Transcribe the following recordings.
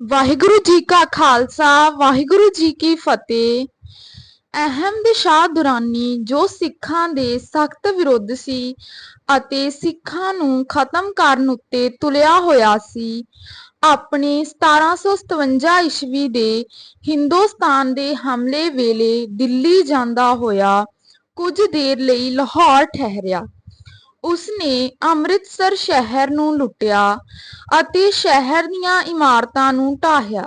ਵਾਹਿਗੁਰੂ ਜੀ ਕਾ ਖਾਲਸਾ, ਵਾਹਿਗੁਰੂ ਜੀ ਕੀ ਫਤਿਹ। ਅਹਿਮਦ ਸ਼ਾਹ ਦੁਰਾਨੀ ਜੋ ਸਿੱਖਾਂ ਦੇ ਸਖਤ ਵਿਰੋਧ ਸੀ ਅਤੇ ਸਿੱਖਾਂ ਨੂੰ ਖਤਮ ਕਰਨ ਉੱਤੇ ਤੁਲਿਆ ਹੋਇਆ ਸੀ, ਆਪਣੇ 1757 ਈਸਵੀ ਦੇ ਹਿੰਦੁਸਤਾਨ ਦੇ ਹਮਲੇ ਵੇਲੇ ਦਿੱਲੀ ਜਾਂਦਾ ਹੋਇਆ ਕੁਝ ਦੇਰ ਲਈ ਲਾਹੌਰ ਠਹਿਰਿਆ। ਉਸਨੇ ਅੰਮ੍ਰਿਤਸਰ ਸ਼ਹਿਰ ਨੂੰ ਲੁੱਟਿਆ ਅਤੇ ਸ਼ਹਿਰ ਦੀਆਂ ਇਮਾਰਤਾਂ ਨੂੰ ਢਾਹਿਆ।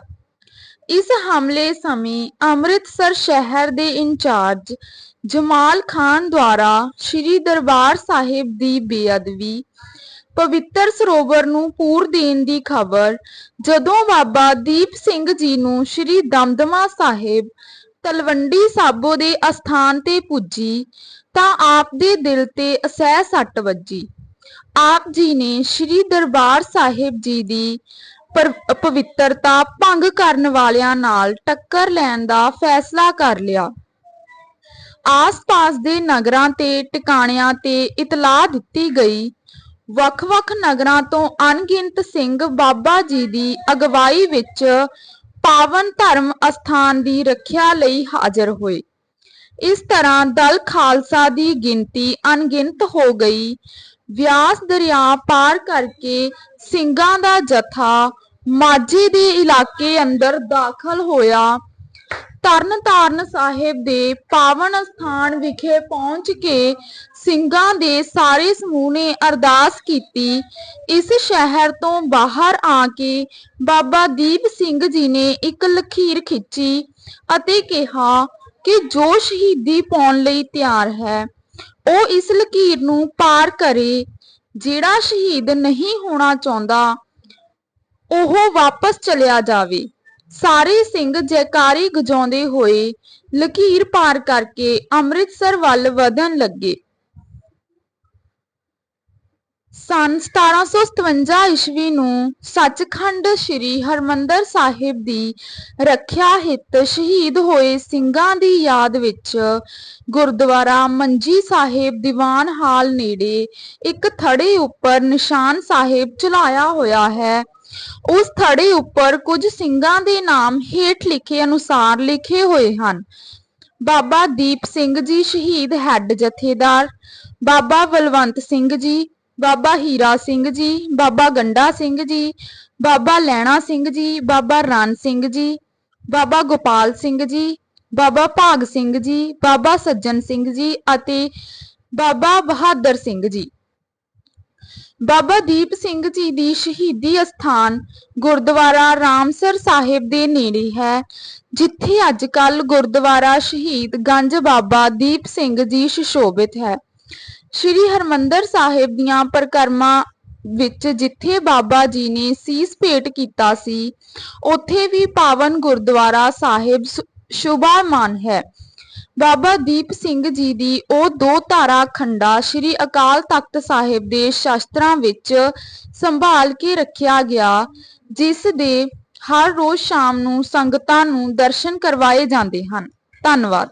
ਇਸ ਹਮਲੇ ਸਮੇਂ ਅੰਮ੍ਰਿਤਸਰ ਸ਼ਹਿਰ ਦੇ ਇੰਚਾਰਜ ਜਮਾਲ ਖਾਨ ਦੁਆਰਾ ਸ੍ਰੀ ਦਰਬਾਰ ਸਾਹਿਬ ਦੀ ਬੇਅਦਬੀ, ਪਵਿੱਤਰ ਸਰੋਵਰ ਨੂੰ ਪੂਰ ਦੇਣ ਦੀ ਖਬਰ, ਜਦੋਂ ਬਾਬਾ ਦੀਪ ਸਿੰਘ ਜੀ ਨੂੰ ਸ੍ਰੀ ਦਮਦਮਾ ਸਾਹਿਬ ਤਲਵੰਡੀ ਸਾਬੋ ਦੇ ਅਸਥਾਨ ਤੇ ਪੁੱਜੀ ਤਾਂ ਆਪ ਦੇ ਦਿਲ ਤੇ ਅਸਹਿ ਸੱਟ ਵੱਜੀ। ਆਪ ਜੀ ਨੇ ਸ੍ਰੀ ਦਰਬਾਰ ਸਾਹਿਬ ਜੀ ਦੀ ਪਵਿੱਤਰਤਾ ਭੰਗ ਕਰਨ ਵਾਲਿਆਂ ਨਾਲ ਟੱਕਰ ਲੈਣ ਦਾ ਫੈਸਲਾ ਕਰ ਲਿਆ। ਆਸ-ਪਾਸ ਦੇ ਨਗਰਾਂ ਤੇ, ਟਿਕਾਣਿਆਂ ਤੇ ਇਤਲਾਹ ਦਿੱਤੀ ਗਈ। ਵੱਖ-ਵੱਖ ਨਗਰਾਂ ਤੋਂ ਅਣਗਿਣਤ ਸਿੰਘ ਬਾਬਾ ਜੀ ਦੀ ਅਗਵਾਈ ਵਿੱਚ ਪਾਵਨ ਧਰਮ ਅਸਥਾਨ ਦੀ ਰੱਖਿਆ ਲਈ ਹਾਜ਼ਰ ਹੋਏ। ਇਸ ਤਰ੍ਹਾਂ ਦਲ ਖਾਲਸਾ ਦੀ ਗਿਣਤੀ ਅਣਗਿਣਤ ਹੋ ਗਈ। ਵਿਆਸ ਦਰਿਆ ਪਾਰ ਕਰਕੇ ਸਿੰਘਾਂ ਦਾ ਜਥਾ ਮਾਝੇ ਦੇ ਇਲਾਕੇ ਅੰਦਰ ਦਾਖਲ ਹੋਇਆ। ਤਰਨਤਾਰਨ ਸਾਹਿਬ ਦੇ ਪਾਵਨ ਅਸਥਾਨ ਵਿਖੇ ਪਹੁੰਚ ਕੇ ਸਿੰਘਾਂ ਦੇ ਸਾਰੇ ਸਮੂਹ ਨੇ ਅਰਦਾਸ ਕੀਤੀ। ਇਸ ਸ਼ਹਿਰ ਤੋਂ ਬਾਹਰ ਆ ਕੇ ਬਾਬਾ ਦੀਪ ਸਿੰਘ ਜੀ ਨੇ ਇੱਕ ਲਖੀਰ ਖਿੱਚੀ ਅਤੇ ਕਿਹਾ ਕਿ ਜੋ ਸ਼ਹੀਦੀ ਪਾਉਣ ਲਈ ਤਿਆਰ ਹੈ, ਉਹ ਇਸ ਲਕੀਰ ਨੂੰ ਪਾਰ ਕਰੇ। ਜਿਹੜਾ ਸ਼ਹੀਦ ਨਹੀਂ ਹੋਣਾ ਚਾਹੁੰਦਾ, ਉਹ ਵਾਪਸ ਚਲਿਆ ਜਾਵੇ। ਸਾਰੇ ਸਿੰਘ ਜੈਕਾਰੀ ਗਜਾਉਂਦੇ ਹੋਏ ਲਕੀਰ ਪਾਰ ਕਰਕੇ ਅੰਮ੍ਰਿਤਸਰ ਵੱਲ ਵਧਣ ਲੱਗੇ। ਸਨ 1757 ਈਸਵੀ ਨੂੰ ਸੱਚਖੰਡ ਸ੍ਰੀ ਹਰਮੰਦਰ ਸਾਹਿਬ ਦੀ ਰੱਖਿਆ ਹਿੱਤ ਸ਼ਹੀਦ ਹੋਏ ਸਿੰਘਾਂ ਦੀ ਯਾਦ ਵਿੱਚ ਗੁਰਦੁਆਰਾ ਮੰਜੀ ਸਾਹਿਬ ਦੀਵਾਨ ਹਾਲ ਨੇੜੇ ਇੱਕ ਥੜੇ ਉੱਪਰ ਨਿਸ਼ਾਨ ਸਾਹਿਬ ਚਲਾਇਆ ਹੋਇਆ ਹੈ। ਉਸ ਥੜੇ ਉੱਪਰ ਕੁਝ ਸਿੰਘਾਂ ਦੇ ਨਾਮ ਹੇਠ ਲਿਖੇ ਅਨੁਸਾਰ ਲਿਖੇ ਹੋਏ ਹਨ। ਬਾਬਾ ਦੀਪ ਸਿੰਘ ਜੀ ਸ਼ਹੀਦ ਹੈੱਡ ਜਥੇਦਾਰ, ਬਾਬਾ ਬਲਵੰਤ ਸਿੰਘ ਜੀ ਬਾਬਾ ਹੀਰਾ ਸਿੰਘ ਜੀ, ਬਾਬਾ ਗੰਡਾ ਸਿੰਘ ਜੀ, ਬਾਬਾ ਲੈਣਾ ਸਿੰਘ ਜੀ, ਬਾਬਾ ਰਣ ਸਿੰਘ ਜੀ, ਬਾਬਾ ਗੋਪਾਲ ਸਿੰਘ ਜੀ, ਬਾਬਾ ਭਾਗ ਸਿੰਘ ਜੀ, ਬਾਬਾ ਸੱਜਣ ਸਿੰਘ ਜੀ ਅਤੇ ਬਾਬਾ ਬਹਾਦਰ ਸਿੰਘ ਜੀ। ਬਾਬਾ ਦੀਪ ਸਿੰਘ ਜੀ ਦੀ ਸ਼ਹੀਦੀ ਅਸਥਾਨ ਗੁਰਦੁਆਰਾ ਰਾਮਸਰ ਸਾਹਿਬ ਦੇ ਨੇੜੇ ਹੈ, ਜਿੱਥੇ ਅੱਜ ਕੱਲ ਗੁਰਦੁਆਰਾ ਸ਼ਹੀਦ ਗੰਜ ਬਾਬਾ ਦੀਪ ਸਿੰਘ ਜੀ ਸੁਸ਼ੋਭਿਤ ਹੈ। ਸ਼੍ਰੀ ਹਰਮੰਦਰ ਸਾਹਿਬ ਦੀਆਂ ਪਰਿਕਰਮਾ ਵਿੱਚ ਜਿੱਥੇ ਬਾਬਾ ਜੀ ਨੇ ਸੀਸ ਭੇਟ ਕੀਤਾ ਸੀ, ਉੱਥੇ ਵੀ ਪਾਵਨ ਗੁਰਦੁਆਰਾ ਸਾਹਿਬ ਸੁ- ਸ਼ੋਭਾਮਾਨ ਹੈ। ਬਾਬਾ ਦੀਪ ਸਿੰਘ ਜੀ ਦੀ ਉਹ ਦੋ ਧਾਰਾ ਖੰਡਾ ਸ੍ਰੀ ਅਕਾਲ ਤਖਤ ਸਾਹਿਬ ਦੇ ਸ਼ਾਸਤਰਾਂ ਵਿੱਚ ਸੰਭਾਲ ਕੇ ਰੱਖਿਆ ਗਿਆ, ਜਿਸ ਦੇ ਹਰ ਰੋਜ਼ ਸ਼ਾਮ ਨੂੰ ਸੰਗਤਾਂ ਨੂੰ ਦਰਸ਼ਨ ਕਰਵਾਏ ਜਾਂਦੇ ਹਨ। ਧੰਨਵਾਦ।